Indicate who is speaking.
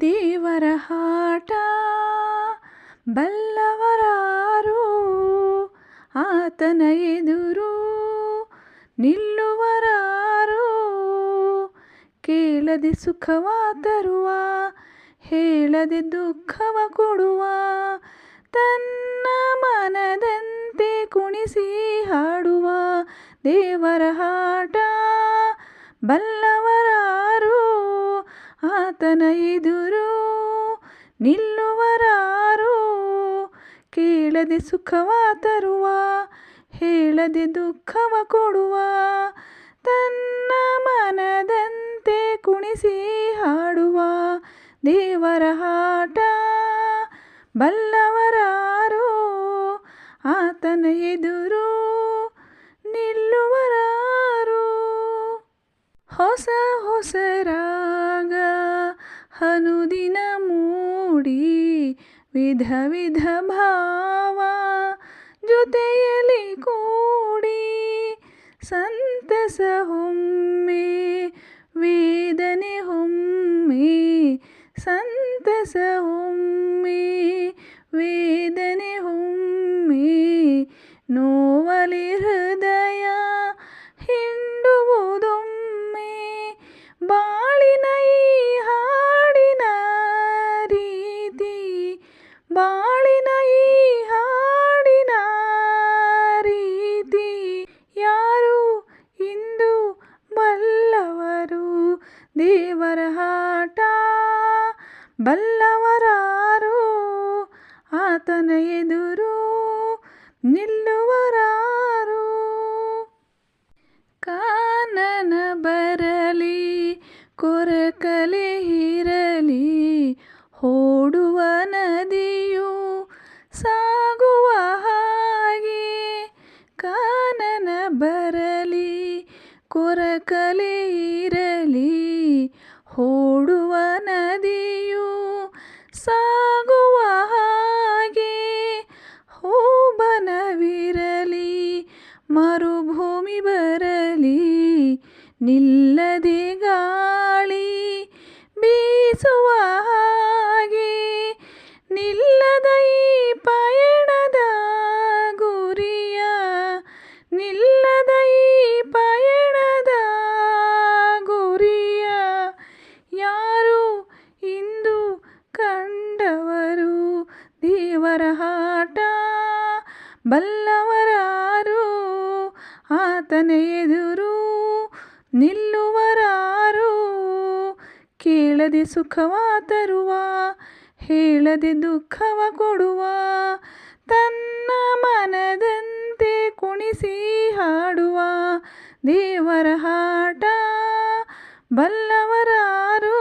Speaker 1: ದೇವರ ಹಾಟ ಬಲ್ಲವರಾರು, ಆತನ ಎದುರು ನಿಲ್ಲುವರಾರು. ಕೇಳದೆ ಸುಖವ ತರುವ, ಹೇಳದೆ ದುಃಖವ ಕೊಡುವ, ತನ್ನ ಮನದಂತೆ ಕುಣಿಸಿ ಹಾಡುವ ದೇವರ ಹಾಟ ಬಲ್ಲವರಾರು ಆತನ ಎದುರು ನಿಲ್ಲುವರಾರು. ಕೇಳದೆ ಸುಖವ ತರುವ, ಹೇಳದೆ ದುಃಖವ ಕೊಡುವ. ತನ್ನ ಮನದಂತೆ ಕುಣಿಸಿ ಹಾಡುವ. ದೇವರ ಹಾಟ ಬಲ್ಲವರಾರು. ಆತನ ಎದುರು ನಿಲ್ಲುವರಾರು. ಹೊಸ ಹೊಸ ವಿಧ ವಿಧ ಭಾವ ಜೊತೆಯಲ್ಲಿ ಕೂಡಿ ಸಂತಸ ಹೊಮ್ಮೆ ವೇದನೆ ಹೊಮ್ಮೆ ಸಂತಸ ಹೊಮ್ಮೆ ವೇದನೆ ಹೊಮ್ಮೆ ನೋವಲಿ ಹೃದಯ ದೇವರ ಹಾಟ ಬಲ್ಲವರಾರು, ಆತನ ಎದುರು ನಿಲ್ಲುವರಾರು. ಕಾನನ ಬರಲಿ, ಕೊರಕಲೆ ಇರಲಿ, ಓಡುವ ನದಿಯು ಸಾಗುವ ಹಾಗೆ. ಕಾನನ ಬರಲಿ, ಕೊರಕಲೆ ಇರಲಿ. ನಿಲ್ಲದೆ ಗಾಳಿ ಬೀಸುವ ಹಾಗೆ, ನಿಲ್ಲದ ಈ ಪಯಣದ ಗುರಿಯ, ನಿಲ್ಲದ ಈ ಪಯಣದ ಗುರಿಯ ಯಾರು ಇಂದು ಕಂಡವರು? ದೇವರ ಹಾಟ ಬಲ್ಲವರಾರು, ಆತನ ಎದುರು ನಿಲ್ಲುವರಾರು? ಕೇಳದೆ ಸುಖವ ತರುವ ಹೇಳದೆ ದುಃಖವ ಕೊಡುವ ತನ್ನ ಮನದಂತೆ ಕುಣಿಸಿ ಹಾಡುವ ದೇವರ ಹಾಟ. ಬಲ್ಲವರಾರು